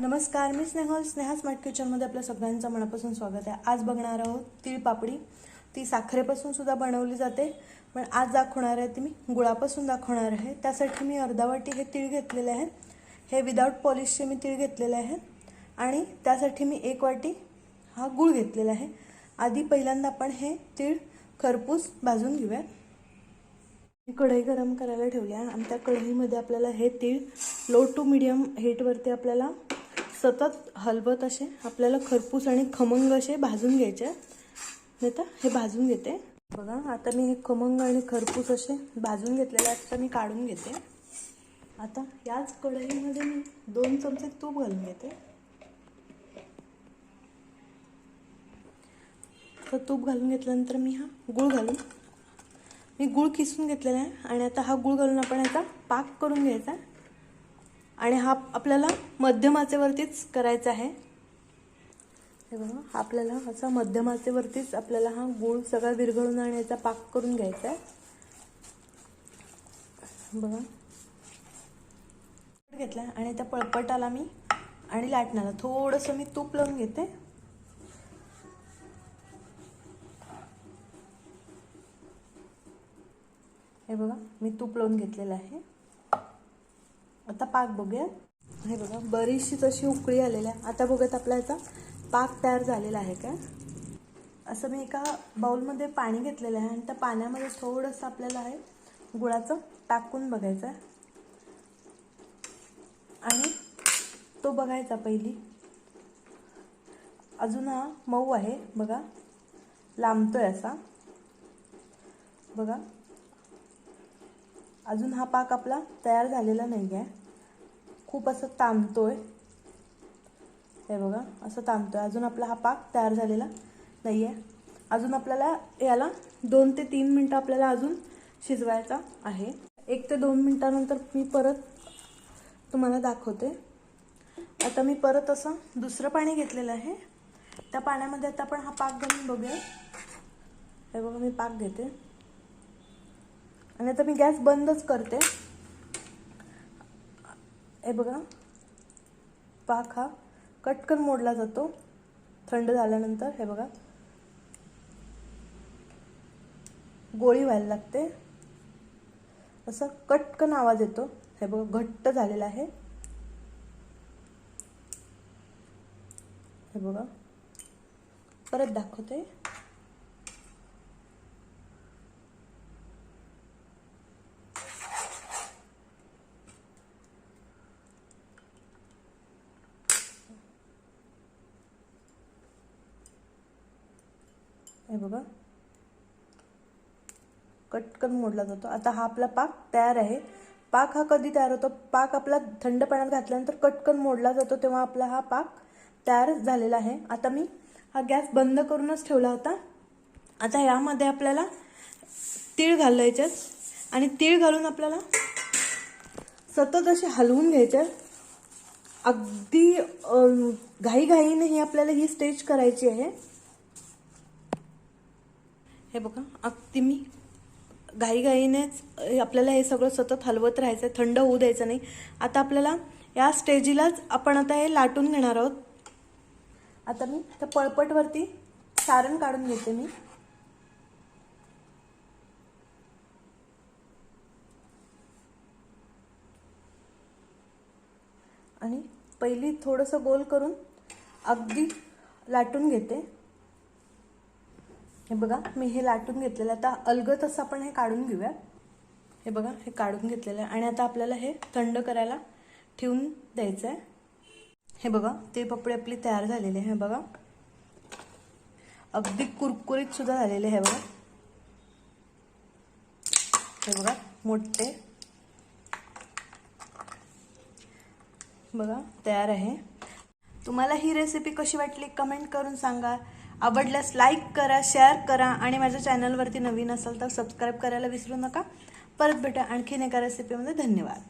नमस्कार मी स्नेहल स्नेहा स्मार्ट किचनमध्ये आपल्या सगळ्यांचं मनापासून स्वागत आहे. आज बघणार आहोत तीळ पापडी. ती साखरेपासून सुद्धा बनवली जाते पण आज दाखवणार आहे ती मी गुळापासून दाखवणार आहे. त्यासाठी मी अर्धा वाटी हे तीळ घेतलेले आहे. हे विदाऊट पॉलिशचे मी तीळ घेतलेले आहे. आणि त्यासाठी मी एक वाटी हा गुळ घेतलेला आहे. आधी पहिल्यांदा आपण हे तीळ खरपूस भाजून घेऊया. मी कढई गरम करायला ठेवली आहे आणि त्या कढईमध्ये आपल्याला हे तीळ लो टू मिडियम हीटवरती आपल्याला सतत हलवत असे. आपल्याला खरपूस आणि खमंग असे भाजून घ्यायचे नाही तर हे भाजून घेते. बघा आता मी हे खमंग आणि खरपूस असे भाजून घेतलेले आहेत आता मी काढून घेते. आता याच कढईमध्ये मी दोन चमचे तूप घालून घेते. तर तूप घालून घेतल्यानंतर मी हा गूळ घालून मी गूळ किसून घेतलेला आहे. आणि आता हा गूळ घालून आपण याचा पाक करून घ्यायचा आहे. आणि हा आपल्याला मध्यमाचेवरतीच करायचा आहे. हे बघा हा आपल्याला असा मध्यमाचेवरतीच आपल्याला हा गूळ सगळा विरघळून आणि याचा पाक करून घ्यायचा आहे. बघा. घेतला आणि त्या पळपटाला मी आणि लाटण्याला थोडंसं मी तूप लावून घेते. हे बघा मी तूप लावून घेतलेलं आहे. आता पाक बघूया. हे बघा बरीचशीच अशी उकळी आलेली आहे. आता बघत आपला याचा पाक तयार झालेला आहे का? असं मी एका बाउलमध्ये पाणी घेतलेलं आहे आणि त्या पाण्यामध्ये थोडंसं आपल्याला आहे गुळाचं टाकून बघायचं आहे. आणि तो बघायचा पहिली. अजून हा मऊ आहे बघा. लांबतोय असा. बघा. अजून हा पाक आपला तयार झालेला नाही आहे खूप असं तांबतो आहे हे बघा असं तांबतो आहे अजून आपला हा पाक तयार झालेला नाही आहे अजून आपल्याला याला दोन ते तीन मिनटं आपल्याला अजून शिजवायचा आहे. एक ते दोन मिनटानंतर मी परत तुम्हाला दाखवते. आता मी परत असं दुसरं पाणी घेतलेलं आहे. त्या पाण्यामध्ये आता आपण हा पाक घालून बघूया. हे बघा मी पाक घेते. आणि आता मी गॅस बंदच करते. हे बघा. पाक हा कटकन मोडला जातो. थंड झाल्यानंतर हे बघा. गोळी व्हायला लागते. असं कटकन आवाज येतो. हे बघा घट्ट झालेला आहे. हे बघा. परत दाखवते. हे बघा. कटकन मोडला जातो. आता हा आपला पाक तयार आहे. पाक हा कधी तयार होतो? पाक आपला थंड पाण्यात घातल्यानंतर कटकन मोडला जातो तेव्हा आपला हा पाक तयार झालेला आहे. आता मी हा गॅस बंद करूनच ठेवला होता. आता यामध्ये आपल्याला तीळ घालायचे. आणि तीळ घालून आपल्याला सतत असे हलवून घ्यायचे. अगदी घाईघाईने ही आपल्याला ही स्टेज करायची आहे. हे बघा अगदी मी घाईघाईनेच आपल्याला हे सगळं सतत हलवत राहायचं आहे थंड होऊ द्यायचं नाही. आता आपल्याला या स्टेजीलाच आपण आता हे लाटून घेणार आहोत. आता मी त्या पळपटवरती सारण काढून घेते मी. आणि पहिली थोडंसं गोल करून अगदी लाटून घेते. हे बघा मी हे लाटून घेतलेलं आता अलगत असं आपण हे काढून घेऊया. हे बघा हे काढून घेतलेलं आहे. आणि आता आपल्याला हे थंड करायला ठेवून द्यायचं आहे. हे बघा ते पपडे आपले तयार झालेले आहे. हे बघा. अगदी कुरकुरीत सुद्धा झालेले आहे बघा. हे बघा मोठे. बघा तयार आहे. तुम्हाला ही रेसिपी कशी वाटली? कमेंट करून सांगा. आवडल्यास लाईक करा शेअर करा आणि माझ्या चॅनलवरती नवीन असाल तर सबस्क्राईब करायला विसरू नका. परत भेटा आणखीन एका रेसिपीमध्ये धन्यवाद.